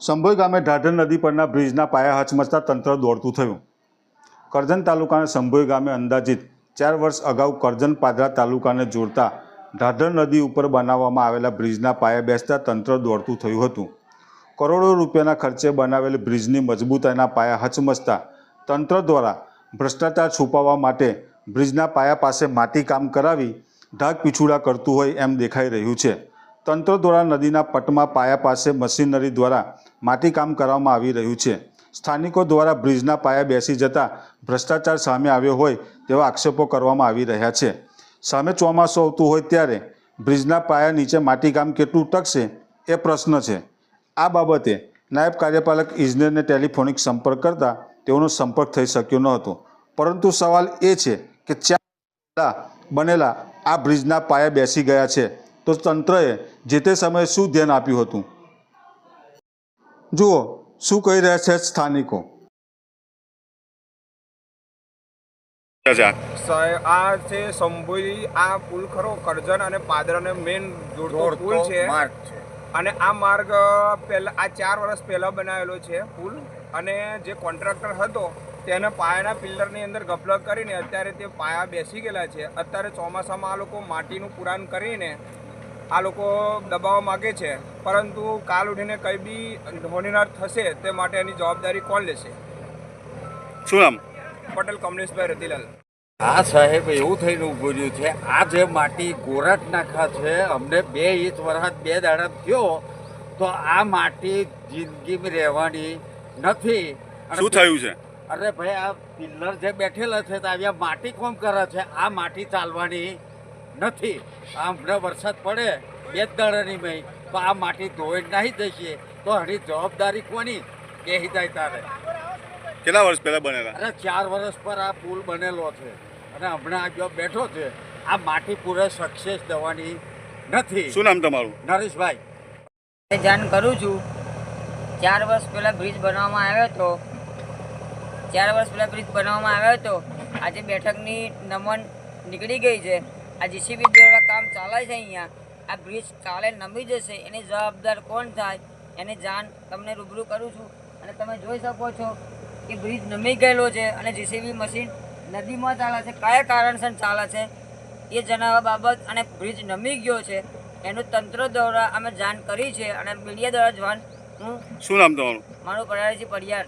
સંભોઈ ગામે ઢાઢર નદી પરના બ્રિજના પાયા હચમચતા તંત્ર દોડતું થયું. કરજણ તાલુકાના સંભોઈ ગામે અંદાજિત ચાર વર્ષ અગાઉ કરજણ પાદરા તાલુકાને જોડતા ઢાઢર નદી ઉપર બનાવવામાં આવેલા બ્રિજના પાયા બેસતા તંત્ર દોડતું થયું હતું. કરોડો રૂપિયાના ખર્ચે બનાવેલ બ્રિજની મજબૂતાઈના પાયા હચમચતા તંત્ર દ્વારા ભ્રષ્ટાચાર છુપાવવા માટે બ્રિજના પાયા પાસે માટી કામ કરાવી ઢાક પીછુડા કરતું હોય એમ દેખાઈ રહ્યું છે. તંત્ર દ્વારા નદીના પટમાં પાયા પાસે મશીનરી દ્વારા માટીકામ કરવામાં આવી રહ્યું છે. સ્થાનિકો દ્વારા બ્રિજના પાયા બેસી જતા ભ્રષ્ટાચાર સામે આવ્યો હોય તેવા આક્ષેપો કરવામાં આવી રહ્યા છે. સામે ચોમાસું આવતું હોય ત્યારે બ્રિજના પાયા નીચે માટીકામ કેટલું ટકશે એ પ્રશ્ન છે. આ બાબતે નાયબ કાર્યપાલક ઇજનેરને ટેલિફોનિક સંપર્ક કરતા તેઓનો સંપર્ક થઈ શક્યો ન હતો. પરંતુ સવાલ એ છે કે ચાર બનેલા આ બ્રિજના પાયા બેસી ગયા છે? તો તંત્રએ જે તે સમયે શું ધ્યાન આપ્યું હતું? જુઓ શું કહી રહ્યા છે સ્થાનિકો? આ છે સંભોઈ આ પુલ ખરો કરજણ અને પાદરાને મેન જોડતો પુલ છે. અને આ માર્ગ પહેલા આ ચાર વર્ષ પહેલા બનાવેલો છે પુલ. અને જે કોન્ટ્રાક્ટર હતો તેને પાયાના પિલ્લરની અંદર ગપલગ કરીને અત્યારે તે પાયા બેસી ગયેલા છે. અત્યારે ચોમાસામાં આ લોકો માટીનું પુરાણ કરીને આ લોકો દબાવવા માગે છે પરંતુ કાલ ઉઠીને કંઈ બી હોનીનાર થશે તે માટે એની જવાબદારી કોણ લેશે? શું નામ? પટેલ કમલેશભાઈ રતિલાલ. હા સાહેબ એવું થઈને ઊભું રહ્યું છે. આ જે માટી ગોરાટ નાખા છે અમને બે ઇંચ વરસાદ બે દાડા થયો તો આ માટી જિંદગીમાં રહેવાની નથી. શું થયું છે? અરે ભાઈ આ પિલ્લર જે બેઠેલા છે તો આવ્યા માટી કોમ કરે છે? આ માટી ચાલવાની નથી. આ હમણાં વરસાદ પડે બે જ દાડાની મેં તો આ માટી ધોઈ નાહી દેશે. તો હણી જવાબદારી કોની? કે હિદાય તારે? કેટલા વર્ષ પહેલા બનેલા? અરે ચાર વર્ષ પર આ પુલ બનેલો છે. અને હમણાં આ જો બેઠો છે આ માટી પૂરે સક્સેસ દેવાની નથી. શું નામ તમારું? નરેશભાઈ. એ જાણ કરું છું. ચાર વર્ષ પહેલાં બ્રિજ બનાવવામાં આવ્યો હતો. ચાર વર્ષ પહેલાં બ્રિજ બનાવવામાં આવ્યો હતો. આજે બેઠકની નમન નીકળી ગઈ છે. આ જીસીબી દ્વારા કામ ચાલે છે અહીંયા. આ બ્રિજ કાલે નમી જશે એની જવાબદાર કોણ થાય એની જાણ તમને રૂબરૂ કરું છું. અને તમે જોઈ શકો છો કે બ્રિજ નમી ગયેલો છે અને જીસીબી મશીન નદીમાં ચાલે છે. કયા કારણસર ચાલે છે એ જણાવવા બાબત અને બ્રિજ નમી ગયો છે એનું તંત્ર દ્વારા અમે જાણ કરી છે અને મીડિયા દ્વારા જાણ હું શું નામ તમારું? મારું પડારીજી પડિયાર.